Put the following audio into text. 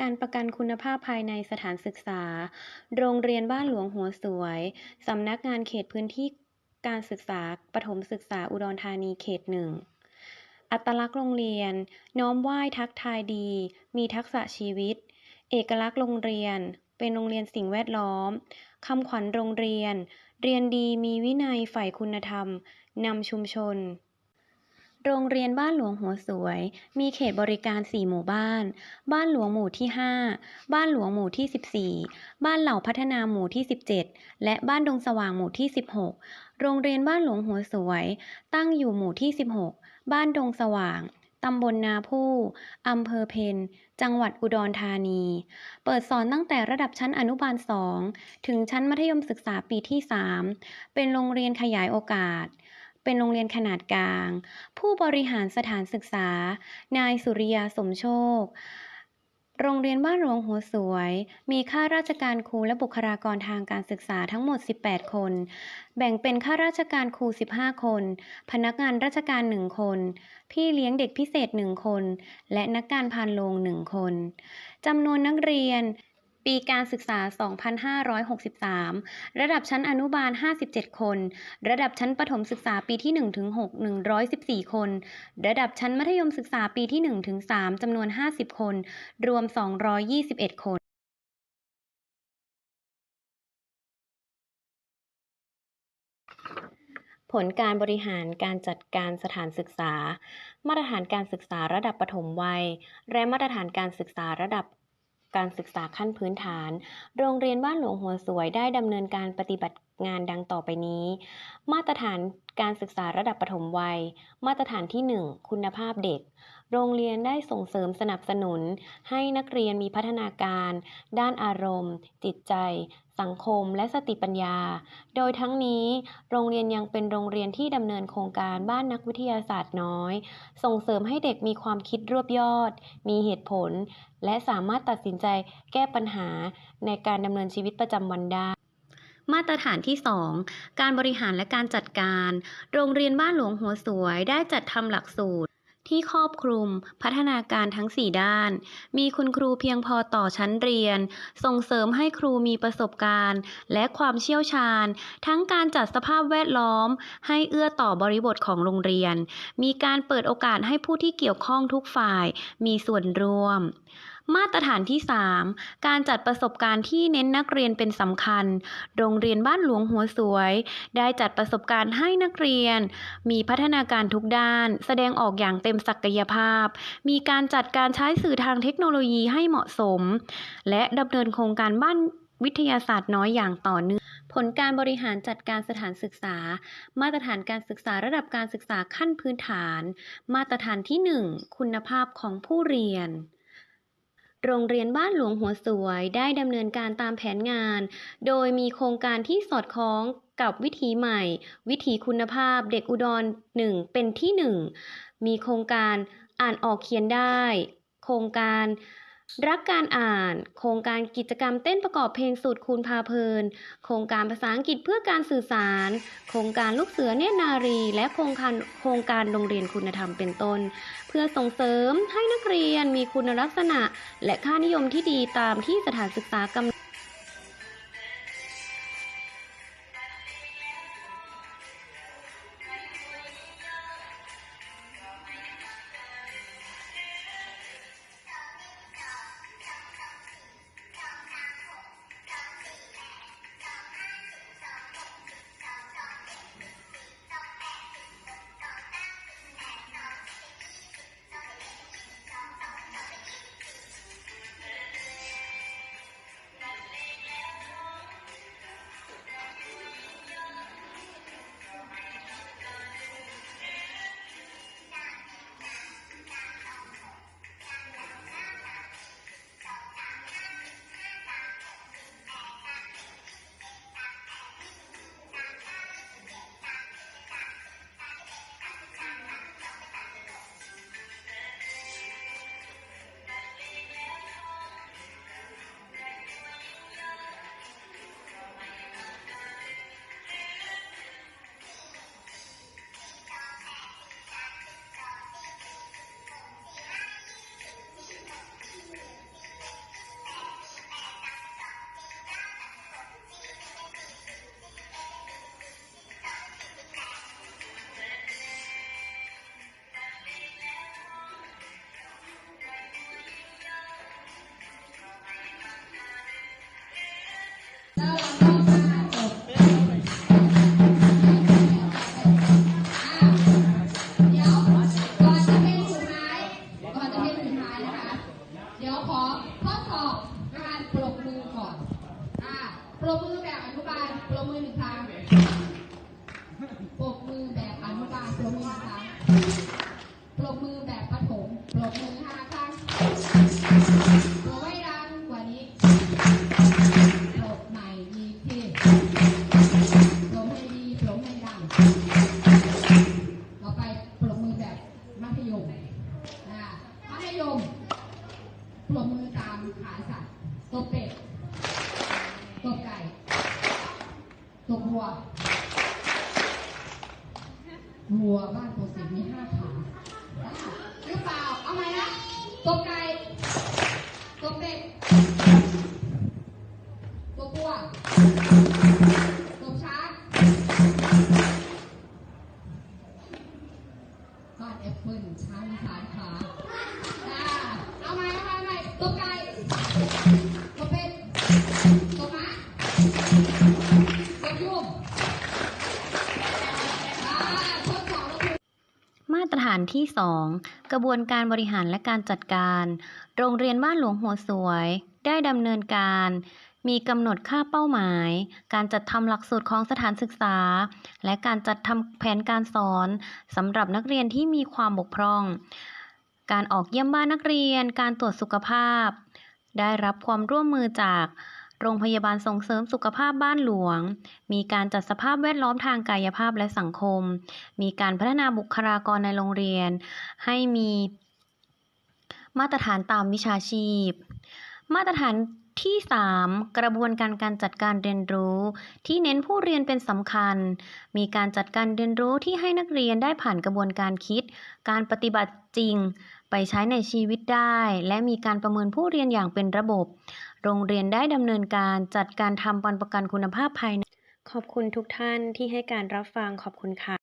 การประกันคุณภาพภายในสถานศึกษา โรงเรียนบ้านหลวงหัวสวย สำนักงานเขตพื้นที่การศึกษาประถมศึกษาอุดรธานีเขตหนึ่งอัตลักษณ์โรงเรียน น้อมไหว้ทักทายดี มีทักษะชีวิต เอกลักษณ์โรงเรียน เป็นโรงเรียนสิ่งแวดล้อม คำขวัญโรงเรียน เรียนดีมีวินัยใฝ่คุณธรรม นำชุมชน โรงเรียนบ้านหลวงหัวสวย มีเขตบริการ 4 หมู่บ้าน บ้านหลวงหมู่ที่ 5 บ้านหลวงหมู่ที่ 14 บ้านเหล่าพัฒนาหมู่ที่ 17 และบ้านดงสว่างหมู่ที่ 16 โรงเรียนบ้านหลวงหัวสวย ตั้งอยู่หมู่ที่ 16 บ้านดงสว่างตำบลนาผู้อำเภอเพน จังหวัดอุดรธานี เปิดสอนตั้งแต่ระดับชั้นอนุบาล 2 ถึงชั้นมัธยมศึกษาปีที่ 3 เป็นโรงเรียนขยายโอกาส เป็นโรงเรียนขนาดกลาง ผู้บริหารสถานศึกษา นายสุริยาสมโชค โรงเรียนบ้านหลวงหัวสวย มีข้าราชการครูและบุคลากรทางการศึกษาทั้งหมด 18 คน แบ่งเป็นข้าราชการครู 15 คน พนักงานราชการ1คน พี่เลี้ยงเด็กพิเศษ1คน และนักการพานโรง1คนจำนวนนักเรียน ปีการศึกษา 2563 ระดับชั้นอนุบาล 57 คน ระดับชั้นประถมศึกษาปีที่1ถึง6 114 คน ระดับชั้นมัธยมศึกษาปีที่1ถึง3จำนวน 50 คน รวม 221 คนผลการบริหารการจัดการสถานศึกษา มาตรฐานการศึกษาระดับประถมวัย และมาตรฐานการศึกษาระดับ การศึกษาขั้นพื้นฐาน โรงเรียนบ้านหลวงหัวสวยได้ดำเนินการปฏิบัติงานดังต่อไปนี้ มาตรฐานการศึกษาระดับปฐมวัย มาตรฐานที่ 1 คุณภาพเด็ก โรงเรียนได้ส่งเสริมสนับสนุน ให้นักเรียนมีพัฒนาการ ด้านอารมณ์ จิตใจ สังคม และสติปัญญา โดยทั้งนี้โรงเรียนยังเป็นโรงเรียนที่ดำเนินโครงการบ้านนักวิทยาศาสตร์น้อย ส่งเสริมให้เด็กมีความคิดรวบยอด มีเหตุผล และสามารถตัดสินใจแก้ปัญหาในการดำเนินชีวิตประจำวันได้มาตรฐานที่ 2 การบริหารและการจัดการ โรงเรียนบ้านหลวงหัวสวยได้จัดทำหลักสูตร ที่ครอบคลุมพัฒนาการทั้ง 4 ด้าน มีคุณครูเพียงพอต่อชั้นเรียน ส่งเสริมให้ครูมีประสบการณ์ และความเชี่ยวชาญ ทั้งการจัดสภาพแวดล้อม ให้เอื้อต่อบริบทของโรงเรียน มีการเปิดโอกาสให้ผู้ที่เกี่ยวข้องทุกฝ่ายมีส่วนร่วมมาตรฐานที่ 3 การจัดประสบการณ์ที่เน้นนักเรียนเป็นสำคัญ โรงเรียนบ้านหลวงหัวสวย ได้จัดประสบการณ์ให้นักเรียน มีพัฒนาการทุกด้าน แสดงออกอย่างเต็มศักยภาพ มีการจัดการใช้สื่อทางเทคโนโลยีให้เหมาะสม และดำเนินโครงการบ้านวิทยาศาสตร์น้อยอย่างต่อเนื่อง ผลการบริหารจัดการสถานศึกษา มาตรฐานการศึกษาระดับการศึกษาขั้นพื้นฐาน มาตรฐานที่ 1 คุณภาพของผู้เรียน โรงเรียนบ้านหลวงหัวสวยได้ดำเนินการตามแผนงาน โดยมีโครงการที่สอดคล้องกับวิธีใหม่ วิธีคุณภาพเด็กอุดรหนึ่งเป็นที่หนึ่งมีโครงการอ่านออกเขียนได้ โครงการ รักการอ่าน โครงการกิจกรรมเต้นประกอบเพลงสูตรคูณพาเพลิน โครงการภาษาอังกฤษเพื่อการสื่อสาร โครงการลูกเสือเนตรนารี และโครงการโครงการโรงเรียนคุณธรรมเป็นต้น เพื่อส่งเสริมให้นักเรียนมีคุณลักษณะ และค่านิยมที่ดีตามที่สถานศึกษากำหนด เดี๋ยวขอทดสอบการปรบมือก่อน อ่าปรบมือแบบอนุบาลปรบมือหนึ่งครั้งปรบมือแบบอนุบาลปรบมือหนึ่งครั้งปรบมือแบบประถมปรบมือห้าครั้งปรบให้งกว่านี้ปรบใหม่มีที่ปรบให้ดีปรบให้ดังต่อไปปรบมือแบบมัธยมอ่ามัธยม ปรบมือตามขาสัตว์ตบเป็ดตบไก่ตบวัววัวบ้านโปรสิตมีห้าขา ที่ 2 กระบวนการบริหารและการจัดการ โรงเรียนบ้านหลวงหัวสวย ได้ดำเนินการ มีกำหนดค่าเป้าหมาย การจัดทำหลักสูตรของสถานศึกษา และการจัดทำแผนการสอนสำหรับนักเรียนที่มีความบกพร่อง การออกเยี่ยมบ้านนักเรียน การตรวจสุขภาพ ได้รับความร่วมมือจาก โรงพยาบาลส่งเสริมสุขภาพบ้านหลวง มีการจัดสภาพแวดล้อมทางกายภาพและสังคม มีการพัฒนาบุคลากรในโรงเรียน ให้มีมาตรฐานตามวิชาชีพ มาตรฐานที่ 3 กระบวนการการจัดการเรียนรู้ ที่เน้นผู้เรียนเป็นสำคัญ มีการจัดการเรียนรู้ที่ให้นักเรียนได้ผ่านกระบวนการคิด การปฏิบัติจริง ไปใช้ในชีวิตได้ และมีการประเมินผู้เรียนอย่างเป็นระบบ โรงเรียนได้ดำเนินการจัดการทำปันประกันคุณภาพภายใน ขอบคุณทุกท่านที่ให้การรับฟัง ขอบคุณค่ะ